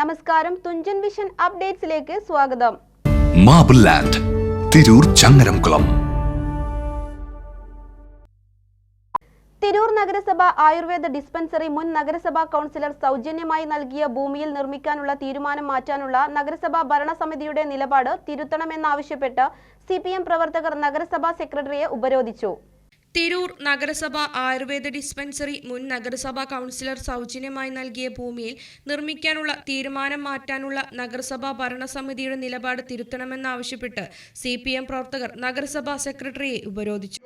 നമസ്കാരം. തുഞ്ചൻ വിഷൻ അപ്ഡേറ്റ്സിലേക്ക് സ്വാഗതം. Marble land Tirur Changaramkulam. Tirur നഗരസഭ ആയുർവേദ ഡിസ്പെൻസറി മുൻ നഗരസഭാ കൗൺസിലർ സൗജന്യമായി നൽകിയ ഭൂമിയിൽ നിർമ്മിക്കാനുള്ള തീരുമാനം മാറ്റാനുള്ള നഗരസഭാ ഭരണസമിതിയുടെ നിലപാട് തിരുത്തണമെന്നാവശ്യപ്പെട്ട് സി പി എം പ്രവർത്തകർ നഗരസഭാ സെക്രട്ടറിയെ ഉപരോധിച്ചു. തിരൂർ നഗരസഭ ആയുർവേദ ഡിസ്പെൻസറി മുൻ നഗരസഭാ കൗൺസിലർ സൗജന്യമായി നൽകിയ ഭൂമിയിൽ നിർമ്മിക്കാനുള്ള തീരുമാനം മാറ്റാനുള്ള നഗരസഭാ ഭരണസമിതിയുടെ നിലപാട് തിരുത്തണമെന്നാവശ്യപ്പെട്ട് സി പി എം പ്രവർത്തകർ നഗരസഭാ സെക്രട്ടറിയെ ഉപരോധിച്ചു.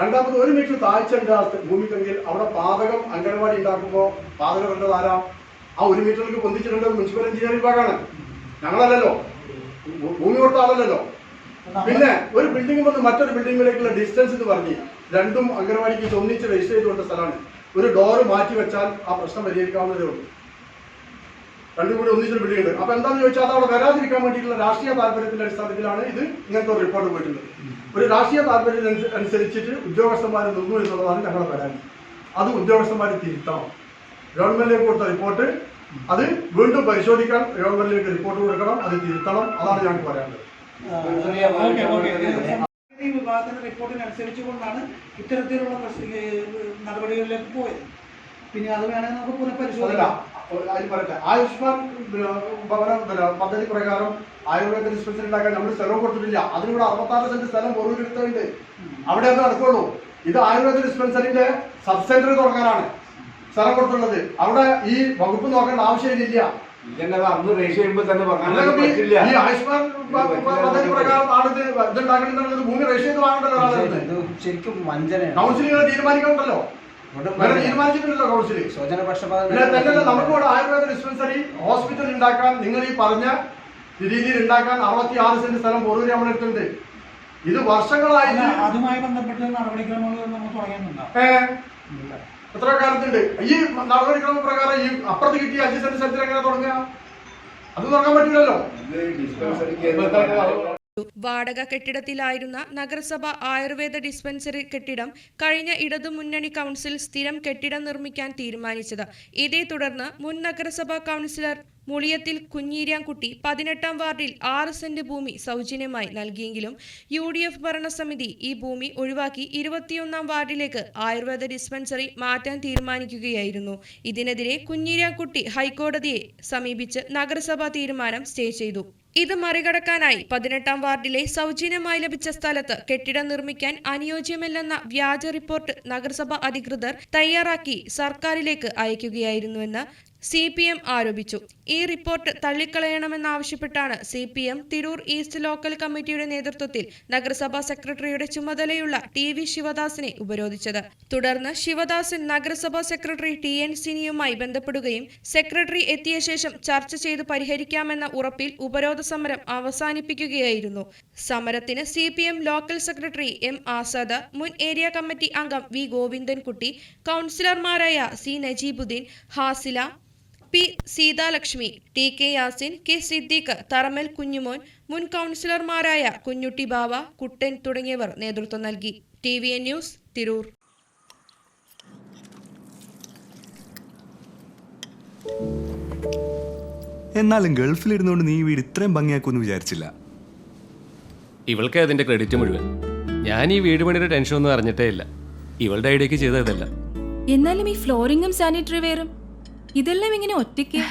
രണ്ടാമത് ഒരു മീറ്റർ താഴ്ചയുണ്ട് ആ ഭൂമിക്കെങ്കിൽ അവിടെ പാതകം അംഗനവാടി ഉണ്ടാക്കുമ്പോൾ പാതകം ആരാ? ആ ഒരു മീറ്ററിലേക്ക് പൊന്തിച്ചിട്ടുണ്ട് മുനിസിപ്പൽ എഞ്ചിനീയറിംഗ് വിഭാഗമാണ്. ഞങ്ങളല്ലല്ലോ. ഭൂമി കൊടുത്ത ആളല്ലല്ലോ. പിന്നെ ഒരു ബിൽഡിംഗ് വന്ന് മറ്റൊരു ബിൽഡിങ്ങിലേക്കുള്ള ഡിസ്റ്റൻസ് എന്ന് പറഞ്ഞ് രണ്ടും അംഗൻവാടിക്ക് ഒന്നിച്ച് രജിസ്റ്റർ ചെയ്തുകൊണ്ട സ്ഥലമാണ്. ഒരു ഡോറ് മാറ്റി വെച്ചാൽ ആ പ്രശ്നം പരിഹരിക്കാവുന്നതേ ഉള്ളൂ. രണ്ടും കൂടി ഒന്നിച്ചൊരു ബിൽഡിംഗ് ഉണ്ട്. അപ്പൊ എന്താണെന്ന് ചോദിച്ചാൽ അത് അവിടെ വരാതിരിക്കാൻ വേണ്ടിയിട്ടുള്ള രാഷ്ട്രീയ താല്പര്യത്തിന്റെ അടിസ്ഥാനത്തിലാണ് ഇത് ഇങ്ങനത്തെ ഒരു റിപ്പോർട്ട് പോയിട്ടുള്ളത്. ഒരു രാഷ്ട്രീയ താല്പര്യം അനുസരിച്ചിട്ട് ഉദ്യോഗസ്ഥന്മാർ നിന്നു എന്നുള്ളതാണ് ഞങ്ങളുടെ പരാതി. അത് ഉദ്യോഗസ്ഥന്മാർ തിരുത്തണം. ഗവൺമെന്റിലേക്ക് കൊടുത്ത റിപ്പോർട്ട് അത് വീണ്ടും പരിശോധിക്കാൻ ഗവൺമെന്റിലേക്ക് റിപ്പോർട്ട് കൊടുക്കണം. അത് തിരുത്തണം. അതാണ് ഞങ്ങൾക്ക് പറയാനുള്ളത്. ഈ വിഭാഗത്തിന്റെ റിപ്പോർട്ടിനനുസരിച്ചുകൊണ്ടാണ് ഇത്തരത്തിലുള്ള പ്രശ്ന- ഏ, നടപടികളിലേക്ക് പോയത്. പിന്നെ അത് വേണമെങ്കിൽ നമുക്ക് പുനഃപരിശോധിക്കാം ആയുഷ്മാൻ ഭവന പദ്ധതി പ്രകാരം ആയുർവേദ ഡിസ്പെൻസറി ഉണ്ടാക്കാൻ നമ്മൾ സ്ഥലം കൊടുത്തിട്ടില്ല. അതിനിവിടെ അറുപത്താറ് സെന്റ് സ്ഥലം പൊറൂരെടുത്തുണ്ട് അവിടെ അത് നടക്കുള്ളൂ. ഇത് ആയുർവേദ ഡിസ്പെൻസറിന്റെ സബ് സെന്റർ തുടങ്ങാനാണ് സ്ഥലം കൊടുത്തുള്ളത്. അവിടെ ഈ വകുപ്പ് നോക്കേണ്ട ആവശ്യമില്ല. അന്ന് രജിസ്റ്റർ ചെയ്യുമ്പോൾ തന്നെ ഈ- ആയുഷ്മാൻ പദ്ധതി പ്രകാരം ഇതുണ്ടാക്കണമെന്നുള്ളത് ഭൂമി രജിസ്റ്റർ ചെയ്ത് വാങ്ങണ്ടല്ലോ ആളുകൾ ശരിക്കും കൗൺസിലിങ്ങൾ തീരുമാനിക്കണ്ടല്ലോ? കൗൺസിൽ സ്വജന പക്ഷപാതം തന്നെയല്ല ആയുർവേദ ഡിസ്പെൻസറി ഹോസ്പിറ്റൽ ഉണ്ടാക്കാൻ നിങ്ങൾ ഈ പറഞ്ഞ രീതിയിൽ ഉണ്ടാക്കാൻ അറുപത്തി ആറ് സെന്റ് സ്ഥലം പൊറൂര് നമ്മുടെ അടുത്തുണ്ട്. ഇത് വർഷങ്ങളായി വർഷങ്ങളായിട്ട് അതുമായി ബന്ധപ്പെട്ട് നടപടിക്രമങ്ങൾ നമ്മൾ തുടങ്ങിയിട്ടുണ്ടാവും ഏ, എത്ര കാലത്തുണ്ട്. ഈ നടപടിക്രമ പ്രകാരം ഈ അപ്പുറത്ത് കിട്ടിയ അഞ്ച് സെന്റ് സ്ഥലത്തിൽ എങ്ങനെ തുടങ്ങുക? അത് തുടങ്ങാൻ പറ്റില്ലല്ലോ വാടക കെട്ടിടത്തിലായിരുന്ന നഗരസഭ ആയുർവേദ ഡിസ്പെൻസറി കെട്ടിടം കഴിഞ്ഞ ഇടതുമുന്നണി കൗൺസിൽ സ്ഥിരം കെട്ടിടം നിർമ്മിക്കാൻ തീരുമാനിച്ചത്. ഇതേ തുടർന്ന് മുൻ നഗരസഭാ കൗൺസിലർ മുളിയത്തിൽ കുഞ്ഞീരാൻകുട്ടി പതിനെട്ടാം വാർഡിൽ ആറ് സെന്റ് ഭൂമി സൗജന്യമായി നൽകിയെങ്കിലും യു ഡി എഫ് ഭരണസമിതി ഈ ഭൂമി ഒഴിവാക്കി ഇരുപത്തിയൊന്നാം വാർഡിലേക്ക് ആയുർവേദ ഡിസ്പെൻസറി മാറ്റാൻ തീരുമാനിക്കുകയായിരുന്നു. ഇതിനെതിരെ കുഞ്ഞീരാൻകുട്ടി ഹൈക്കോടതിയെ സമീപിച്ച് നഗരസഭാ തീരുമാനം സ്റ്റേ ചെയ്തു. ഇത് മറികടക്കാനായി പതിനെട്ടാം വാർഡിലെ സൗജന്യമായി ലഭിച്ച സ്ഥലത്ത് കെട്ടിടം നിർമ്മിക്കാൻ അനുയോജ്യമല്ലെന്ന വ്യാജ റിപ്പോർട്ട് നഗരസഭ അധികൃതർ തയ്യാറാക്കി സർക്കാരിലേക്ക് അയക്കുകയായിരുന്നുവെന്ന് സി പി എം ആരോപിച്ചു. ഈ report തള്ളിക്കളയണമെന്നാവശ്യപ്പെട്ടാണ് C P M Tirur east local കമ്മിറ്റിയുടെ നേതൃത്വത്തിൽ നഗരസഭാ സെക്രട്ടറിയുടെ ചുമതലയുള്ള ടി വി ശിവദാസിനെ ഉപരോധിച്ചത്. തുടർന്ന് ശിവദാസൻ നഗരസഭാ സെക്രട്ടറി ടി എൻ സിനിയുമായി ബന്ധപ്പെടുകയും സെക്രട്ടറി എത്തിയ ശേഷം ചർച്ച ചെയ്ത് പരിഹരിക്കാമെന്ന ഉറപ്പിൽ ഉപരോധ സമരം അവസാനിപ്പിക്കുകയായിരുന്നു. സമരത്തിന് C P M local secretary M Azad മുൻ ഏരിയ കമ്മിറ്റി അംഗം വി ഗോവിന്ദൻകുട്ടി കൗൺസിലർമാരായ C Najeebuddin Hasila P Seethalakshmi T K Yasin K Siddique Tharamal Kunhumon മുൻ കൗൺസിലർമാരായ കുഞ്ഞുട്ടി ബാവ കുട്ടൻ തുടങ്ങിയവർ നേതൃത്വം നൽകി. T V N news Tirur. എന്നാലും ഗൾഫിലിരുന്നുകൊണ്ട് നീ വീട് ഇത്രയും ഭംഗിയാക്കുമെന്ന് വിചാരിച്ചില്ല. ഇവൾക്ക് അതിന്റെ ക്രെഡിറ്റ് മുഴുവൻ. ഞാൻ ഈ വീട് പണിയുടെ ടെൻഷൻ ഒന്നും അറിഞ്ഞിട്ടേ ഇല്ല. ഇവളുടെ ഐഡിയക്ക് ചെയ്തതല്ല. എന്നാലും ഈ ഫ്ലോറിംഗും സാനിറ്ററി വെയറും ഇതെല്ലാം ഇങ്ങനെ ഒറ്റയ്ക്ക്?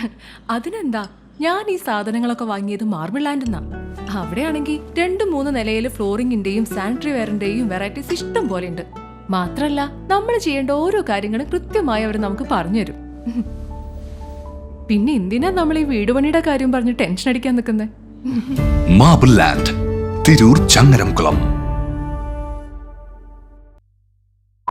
അതിനെന്താ? ഞാൻ ഈ സാധനങ്ങളൊക്കെ വാങ്ങിയത് മാർബിൾ ലാൻഡിന്നാ അവിടെയാണെങ്കിൽ രണ്ട് മൂന്ന് നിലയിൽ ഫ്ലോറിംഗിന്റെയും സാനിറ്ററി വെയറിന്റെയും വെറൈറ്റീസ് ഇഷ്ടം പോലെ ഉണ്ട് മാത്രല്ല നമ്മൾ ചെയ്യേണ്ട ഓരോ കാര്യങ്ങളും കൃത്യമായി അവർ നമുക്ക് പറഞ്ഞുതരും. പിന്നെ എന്തിനാ നമ്മൾ ഈ വീട് പണിയുടെ കാര്യം പറഞ്ഞ് ടെൻഷൻ അടിക്കാൻ നിൽക്കുന്നത് മാർബിൾ ലാൻഡ് തിരൂർ ചങ്ങരംകുളം.